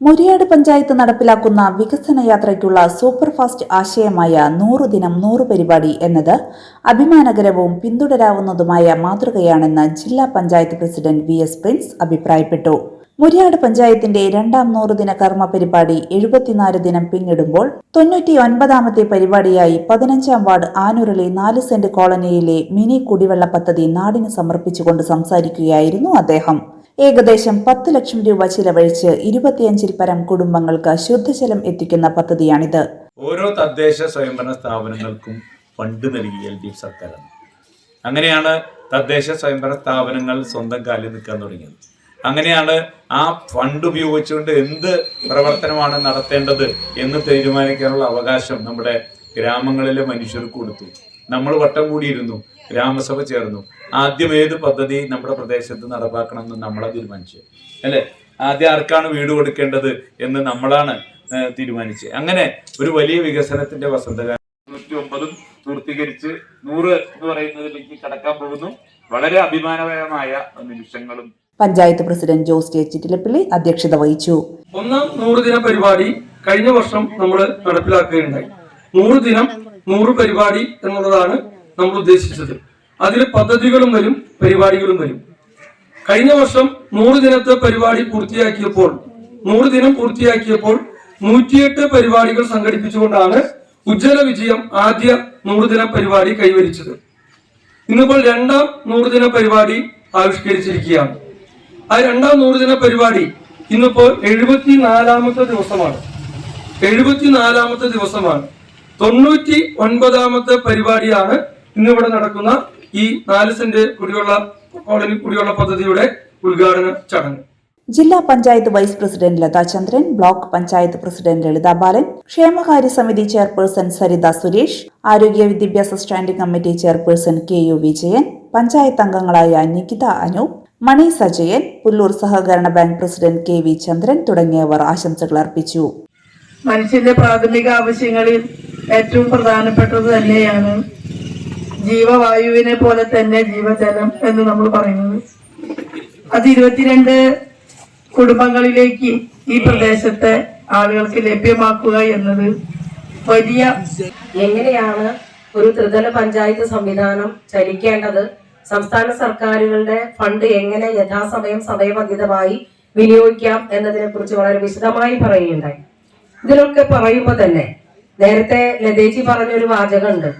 മുരിയാട് പഞ്ചായത്ത് നടപ്പിലാക്കുന്ന വികസന യാത്രയ്ക്കുള്ള സൂപ്പർ ഫാസ്റ്റ് ആശയമായ നൂറു ദിനം നൂറ് പരിപാടി എന്നത് അഭിമാനകരവും പിന്തുടരാവുന്നതുമായ മാതൃകയാണെന്ന് ജില്ലാ panchayat president V S Prince അഭിപ്രായപ്പെട്ടു. മുരിയാട് പഞ്ചായത്തിന്റെ രണ്ടാം നൂറുദിന കർമ്മ പരിപാടി എഴുപത്തിനാല് ദിനം പിന്നിടുമ്പോൾ തൊണ്ണൂറ്റി ഒൻപതാമത്തെ പരിപാടിയായി പതിനഞ്ചാം വാർഡ് ആനൂരിലെ നാല് സെന്റ് കോളനിയിലെ മിനി കുടിവെള്ള പദ്ധതി നാടിന് സമർപ്പിച്ചുകൊണ്ട് സംസാരിക്കുകയായിരുന്നു അദ്ദേഹം. ഏകദേശം പത്ത് ലക്ഷം രൂപ ചിലവഴിച്ച് ഇരുപത്തിയഞ്ചിൽ പരം കുടുംബങ്ങൾക്ക് ശുദ്ധജലം എത്തിക്കുന്ന പദ്ധതിയാണിത്. ഓരോ തദ്ദേശ സ്വയംഭരണ സ്ഥാപനങ്ങൾക്കും ഫണ്ട് നൽകി എൽ ഡി എഫ് സർക്കാരാണ്. അങ്ങനെയാണ് തദ്ദേശ സ്വയംഭരണ സ്ഥാപനങ്ങൾ സ്വന്തം കാലിൽ നിൽക്കാൻ തുടങ്ങിയത്. അങ്ങനെയാണ് ആ ഫണ്ട് ഉപയോഗിച്ചുകൊണ്ട് എന്ത് പ്രവർത്തനമാണ് നടത്തേണ്ടത് എന്ന് തീരുമാനിക്കാനുള്ള അവകാശം നമ്മുടെ ഗ്രാമങ്ങളിലെ മനുഷ്യർക്ക് കൊടുത്തു. നമ്മൾ വട്ടം കൂടിയിരുന്നു. ഗ്രാമസഭ ചേർന്നു. ആദ്യം ഏത് പദ്ധതി നമ്മുടെ പ്രദേശത്ത് നടപ്പാക്കണം എന്ന് നമ്മളെ തീരുമാനിച്ചു. അല്ലേ? ആദ്യം ആർക്കാണ് വീട് കൊടുക്കേണ്ടത് എന്ന് നമ്മളാണ് തീരുമാനിച്ചത് അങ്ങനെ ഒരു വലിയ വികസനത്തിന്റെ വസന്തകാലം തൊണ്ണൂറ്റി ഒമ്പതും പൂർത്തീകരിച്ച് നൂറ് എന്ന് പറയുന്നതിലേക്ക് കടക്കാൻ പോകുന്നു. വളരെ അഭിമാനകരമായ നിമിഷങ്ങളും. പഞ്ചായത്ത് പ്രസിഡന്റ് ജോസ് കെ ചിറ്റിലപ്പിള്ളി അധ്യക്ഷത വഹിച്ചു. ഒന്നാം നൂറ് ദിന പരിപാടി കഴിഞ്ഞ വർഷം നമ്മൾ നടപ്പിലാക്കുകയുണ്ടായി. നൂറ് ദിനം നൂറ് പരിപാടി എന്നുള്ളതാണ് നമ്മൾ ഉദ്ദേശിച്ചത്. അതിൽ പദ്ധതികളും വരും പരിപാടികളും വരും. കഴിഞ്ഞ വർഷം നൂറ് ദിനത്തെ പരിപാടി പൂർത്തിയാക്കിയപ്പോൾ നൂറ് ദിനം പൂർത്തിയാക്കിയപ്പോൾ നൂറ്റിയെട്ട് പരിപാടികൾ സംഘടിപ്പിച്ചുകൊണ്ടാണ് ഉജ്ജ്വല വിജയം ആദ്യ നൂറ് ദിന പരിപാടി കൈവരിച്ചത്. ഇന്നിപ്പോൾ രണ്ടാം നൂറ് ദിന പരിപാടി ആവിഷ്കരിച്ചിരിക്കുകയാണ്. ആ രണ്ടാം നൂറ് ദിന പരിപാടി ഇന്നിപ്പോൾ എഴുപത്തിനാലാമത്തെ ദിവസമാണ്. എഴുപത്തിനാലാമത്തെ ദിവസമാണ്. തൊണ്ണൂറ്റി ഒൻപതാമത്തെ പരിപാടിയാണ് ഇന്നിവിടെ നടക്കുന്ന ഈ നാല് സെന്റ് കുടിവെള്ള കോളനി കുടിവെള്ള പദ്ധതിയുടെ ഉദ്ഘാടന ചടങ്ങ്. ജില്ലാ panchayat vice president Latha Chandran block panchayat president Lalitha Balan ക്ഷേമകാര്യ സമിതി ചെയർപേഴ്സൺ സരിത സുരേഷ് ആരോഗ്യ വിദ്യാഭ്യാസ standing committee chairperson K U Vijayan panchayat അംഗങ്ങളായ നികിത അനൂപ് മണി സജയൻ പുല്ലൂർ സഹകരണ bank president K V Chandran തുടങ്ങിയവർ ആശംസകൾ അർപ്പിച്ചു. മനുഷ്യന്റെ പ്രാഥമിക ആവശ്യങ്ങളിൽ ഏറ്റവും പ്രധാനപ്പെട്ടത് തന്നെയാണ് ജീവവായുവിനെ പോലെ തന്നെ ജീവജലം എന്ന് നമ്മൾ പറയുന്നത്. അത് ഇരുപത്തിരണ്ട് കുടുംബങ്ങളിലേക്ക് ഈ പ്രദേശത്തെ ആളുകൾക്ക് ലഭ്യമാക്കുക എന്നത് വലിയ എങ്ങനെയാണ് ഒരു ത്രിതല പഞ്ചായത്ത് സംവിധാനം ചലിക്കേണ്ടത്? സംസ്ഥാന സർക്കാരുകളുടെ ഫണ്ട് എങ്ങനെ യഥാസമയം സമയബന്ധിതമായി വിനിയോഗിക്കാം എന്നതിനെ കുറിച്ച് വളരെ വിശദമായി പറയുകയുണ്ടായി. ഇതിലൊക്കെ പറയുമ്പോൾ തന്നെ നേരത്തെ ലതേജി പറഞ്ഞൊരു വാചകമുണ്ട്.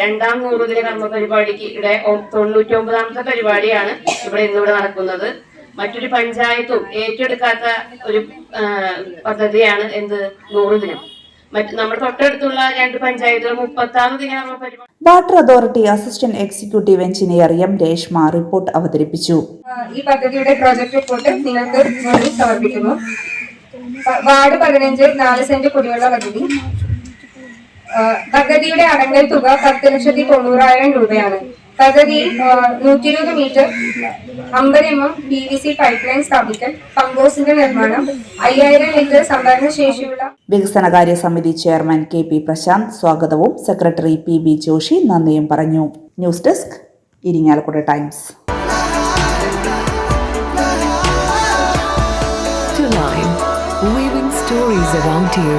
രണ്ടാം നൂറുദിന കർമ്മ പരിപാടിക്ക് ഇവിടെ തൊണ്ണൂറ്റി ഒമ്പതാമത്തെ പരിപാടിയാണ് ഇവിടെ ഇന്നിവിടെ നടക്കുന്നത്. മറ്റൊരു പഞ്ചായത്തും ഏറ്റെടുക്കാത്ത ഒരു പദ്ധതിയാണ് എന്ത്? നൂറുദിനം മറ്റ് നമ്മുടെ തൊട്ടടുത്തുള്ള രണ്ട് പഞ്ചായത്തുകൾ മുപ്പത്താറ് ദിന കർമ്മ water authority assistant executive engineer M Reshma report അവതരിപ്പിച്ചു. ഈ പദ്ധതിയുടെ പ്രോജക്ട് റിപ്പോർട്ട് നിങ്ങൾക്ക് സമർപ്പിക്കുന്നു. വാർഡ് പതിനഞ്ച് നാല് സെന്റ് കുടിവെള്ള പദ്ധതി. പദ്ധതിയുടെ അടങ്ങൽ തുക പത്ത് ലക്ഷത്തി തൊണ്ണൂറായിരം രൂപയാണ്. പദ്ധതിയിൽ നൂറ്റി ഇരുപത് മീറ്റർ അമ്പത് M M P V C pipe line സ്ഥാപിക്കൽ പമ്പോസിന്റെ നിർമ്മാണം അയ്യായിരം ലിറ്റർ സംഭരണ ശേഷിയുള്ള വികസനകാര്യ സമിതി ചെയർമാൻ കെ പി പ്രശാന്ത് സ്വാഗതവും സെക്രട്ടറി പി ബി ജോഷി നന്ദിയും പറഞ്ഞു. News desk Irinjalakuda Times. Line, weaving stories around you.